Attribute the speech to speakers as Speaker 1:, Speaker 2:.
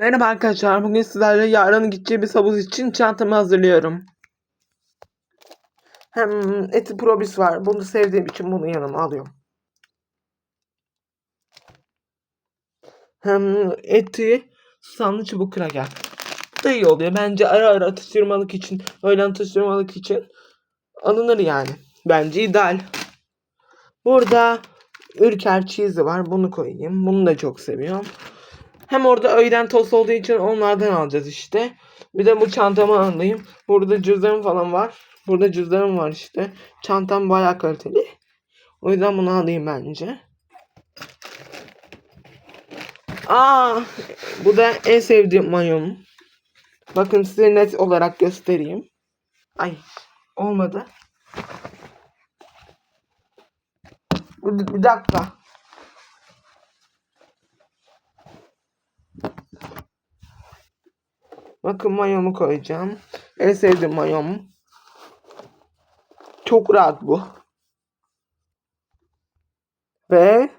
Speaker 1: Merhaba arkadaşlar. Bugün sizlerle yarın gideceğimiz havuz için çantamı hazırlıyorum. Hem eti probis var. Bunu sevdiğim için bunu yanıma alıyorum. Hem eti susamlı çubuk kraker. Bu da iyi oluyor. Bence ara ara atıştırmalık için, öğlen atıştırmalık için alınır yani. Bence ideal. Burada Ülker cheese'i var. Bunu koyayım. Bunu da çok seviyorum. Hem orada öğlen tost olduğu için onlardan alacağız işte. Bir de bu çantamı alayım. Burada cüzdanım falan var. Burada cüzdanım var işte. Çantam bayağı kaliteli. O yüzden bunu alayım bence. Aa, bu da en sevdiğim mayom. Bakın size net olarak göstereyim. Ay, olmadı. Bir, bir dakika. Bakın mayomu koyacağım. En sevdiğim mayom. Çok rahat bu. Ve